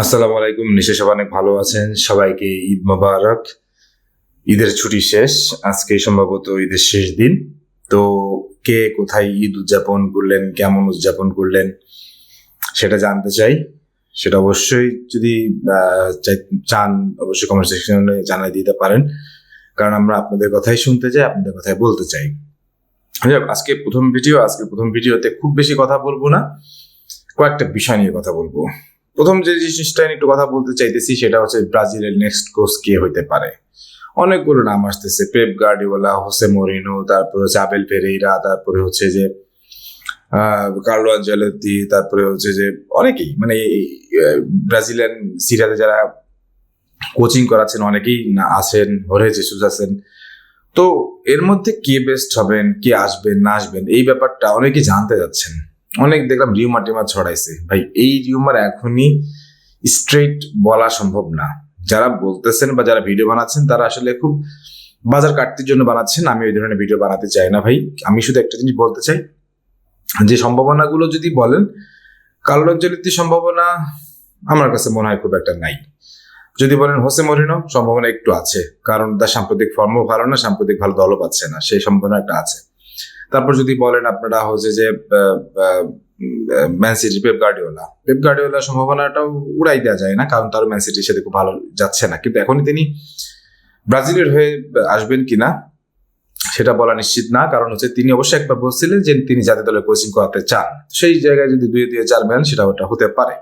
আসসালামু আলাইকুম নিশ্চয় সবাই অনেক ভালো আছেন। সবাইকে ঈদ মোবারক। ঈদের ছুটি শেষ, আজকে সম্ভবত ঈদের শেষ দিন। তো কে কোথায় ঈদ উদযাপন করলেন, কেমন উদযাপন করলেন, সেটা জানতে চাই। সেটা অবশ্যই যদি চান, অবশ্যই কমেন্ট সেকশনে জানাই দিতে পারেন। কারণ আমরা আপনাদের কথাই শুনতে চাই, আপনাদের কথাই বলতে চাই। আজকে প্রথম ভিডিও আজকে প্রথম ভিডিওতে খুব বেশি কথা বলব না। কয়েকটা বিষয় নিয়ে কথা বলব। প্রথম যে জিনিসটা একটু কথা বলতে চাইতেছি, সেটা হচ্ছে ব্রাজিলের নেক্সট কোচ কে হইতে পারে। অনেকগুলো নাম আসতেছে পেপ গার্ডিওলা হোসে মরিনো তারপরে হচ্ছে আবেল পেরেইরা তারপরে হচ্ছে যে কার্লো তারপরে হচ্ছে যে অনেকেই মানে ব্রাজিলিয়ান সিরিয়াতে যারা কোচিং করাচ্ছেন, অনেকেই না আছেন হরে জেসুস আছেন। তো এর মধ্যে কে বেস্ট হবেন, কে আসবেন, না আসবেন, এই ব্যাপারটা অনেকেই জানতে যাচ্ছেন। অনেক দেখলাম রিউমার টিউমার ছড়াইছে। ভাই, এই রিউমার এখনই স্ট্রেট বলা সম্ভব না। যারা বলতেছেন বা যারা ভিডিও বানাচ্ছেন, তারা আসলে খুব বাজার কাটতির জন্য বানাচ্ছেন। আমি ওই ধরনের ভিডিও বানাতে চাই না ভাই। আমি শুধু একটা জিনিস বলতে চাই, যে সম্ভাবনাগুলো যদি বলেন কালোঞ্জলিতির সম্ভাবনা আমার কাছে মনে হয় খুব একটা নাই। যদি বলেন হোসে মরিনো সম্ভাবনা একটু আছে। কারণ তার সাম্প্রতিক ফর্মও ভালো না, সাম্প্রতিক ভালো দলও পাচ্ছে না। সেই সম্ভাবনা একটা আছে। তারপর যদি বলেন আপনারা হচ্ছে যে Man City Pep Guardiola Pep গার্ডিওলার সম্ভাবনাটাও উড়াই দেওয়া যায় না, কারণ তার ম্যান সিটির সাথে খুব ভালো যাচ্ছে না। কিন্তু এখনই তিনি ব্রাজিলের হয়ে আসবেন কিনা, সেটা বলা নিশ্চিত না। কারণ হচ্ছে তিনি অবশ্যই একবার বলছিলেন যে তিনি জাতীয় দলের কোচিং করাতে চান। সেই জায়গায় যদি দুই দুই, চার মেন সেটা ওটা হতে পারে।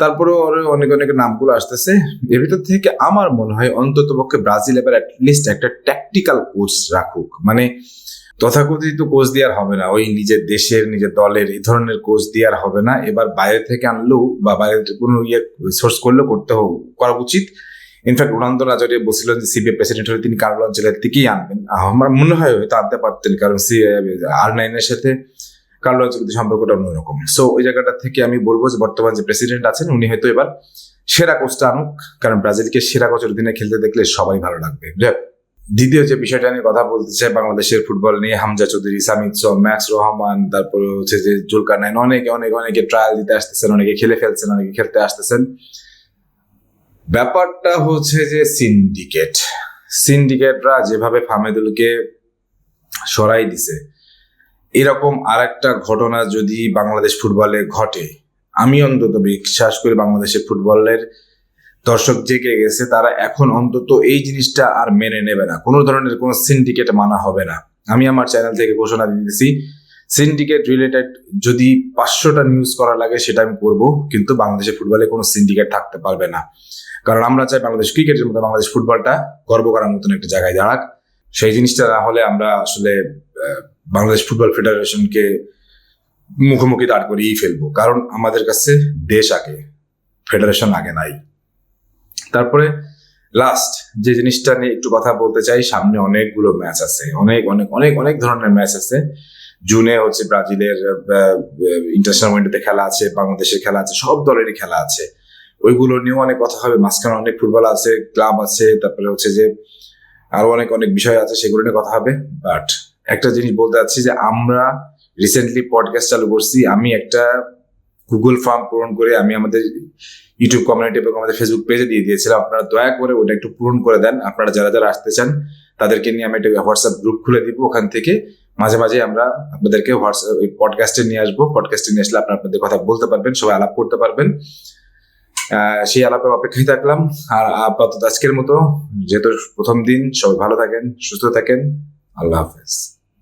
তারপরেও আরও অনেক অনেক নামগুলো আসতেছে। এর ভিতর থেকে আমার মনে হয় অন্তত পক্ষে ব্রাজিল এবার লিস্ট একটা ট্যাকটিক্যাল কোচ রাখুক। মানে তথাকথিত কোচ দিয়ে আর হবে না। ওই নিজের দেশের, নিজের দলের এই ধরনের কোচ দিয়ে আর হবে না। এবার বাইরে থেকে আনলেও বা বাইরে কোনো ইয়ে সোর্স করলেও করতে করা উচিত। ইনফ্যাক্ট রোনালদো নাজারিয়া বলছিলেন যে সিবিএ প্রেসিডেন্ট হলে তিনি কার্লো অঞ্চলের থেকেই আনবেন। আমার মনে হয় হয়তো আনতে পারতেন, কারণ সি আর নাইনের সাথে কার্লো অঞ্চলের সম্পর্কটা অন্যরকম। সো ওই জায়গাটা থেকে আমি বলব যে বর্তমান যে প্রেসিডেন্ট আছেন, উনি হয়তো এবার সেরা কোচটা আনুক। কারণ ব্রাজিলকে সেরা কোচের দিনে খেলতে দেখলে সবাই ভালো লাগবে। দ্বিতীয় যে বিষয়টা নিয়ে কথা বলতে চাই বাংলাদেশের ফুটবল নিয়ে, হামজা চৌধুরী, সামিদ সোম, ম্যাক্স রহমান, তারপরে হচ্ছে যে জুলকার নাইন, অনেকে, অনেক, অনেকে ট্রায়াল দিতে আসতেছেন, অনেকে খেলে ফেলছেন, অনেকে খেলতে আসতেছেন। ব্যাপারটা হচ্ছে যে সিন্ডিকেট সিন্ডিকেটরা যেভাবে ফামেদুলকে সরাই দিছে, এরকম আর একটা ঘটনা যদি বাংলাদেশ ফুটবলে ঘটে, আমি অন্তত বিশ্বাস করি বাংলাদেশের ফুটবলের দর্শক জেগে গেছে, তারা এখন অন্তত এই জিনিসটা আর মেনে নেবে না। কোনো ধরনের কোনো সিন্ডিকেট মানা হবে না। আমি আমার চ্যানেল থেকে ঘোষণা দিতেছি সিন্ডিকেট রিলেটেড যদি পাঁচশোটা নিউজ করা লাগে সেটা আমি করব, কিন্তু বাংলাদেশের ফুটবলে কোনো সিন্ডিকেট থাকতে পারবে না। কারণ আমরা চাই বাংলাদেশ ক্রিকেটের মতো বাংলাদেশ ফুটবলটা গর্ব করার মতন একটা জায়গায় দাঁড়াক। সেই জিনিসটা না হলে আমরা আসলে বাংলাদেশ ফুটবল ফেডারেশনকে মুখোমুখি দাঁড় করিয়েই ফেলব। কারণ আমাদের কাছে দেশ আগে ফেডারেশন আগে নাই। তারপরে লাস্ট যে জিনিসটা নিয়ে একটু কথা বলতে চাই, সামনে অনেকগুলো ম্যাচ আছে। অনেক অনেক অনেক অনেক ধরনের ম্যাচ আছে। জুনে হচ্ছে ব্রাজিলের ইন্টারন্যাশনাল ওয়েন্ডেতে খেলা আছে, বাংলাদেশের খেলা আছে, সব দলেরই খেলা আছে। ওইগুলো নিয়েও অনেক কথা হবে। মাঝখানে অনেক ফুটবল আছে ক্লাব আছে, তারপরে হচ্ছে যে আরও অনেক অনেক বিষয় আছে, সেগুলো নিয়ে কথা হবে। বাট একটা জিনিস বলতে চাচ্ছি যে আমরা রিসেন্টলি পডকাস্ট চালু করছি, আমি একটা গুগল ফর্ম পূরণ করে আমি আমাদের ইউটিউব কমিউনিটি এবং আমাদের ফেসবুক পেজে দিয়ে দিয়েছিলাম। আপনারা দয়া করে ওটা একটু পূরণ করে দেন। আপনারা যারা যারা আসতে চান, তাদেরকে নিয়ে আমি একটা হোয়াটসঅ্যাপ গ্রুপ খুলে দিব। ওখান থেকে মাঝে মাঝে আমরা আপনাদেরকে হোয়াটসঅ্যাপ পডকাস্টে নিয়ে আসব। পডকাস্টে নিয়ে আসলে আপনারা আপনাদের কথা বলতে পারবেন, সবাই আলাপ করতে পারবেন। সেই আলাপের অপেক্ষায় থাকলাম। আর আপাতত আজকের মতো, যেহেতু প্রথম দিন, সবাই ভালো থাকেন, সুস্থ থাকেন। আল্লাহ হাফেজ।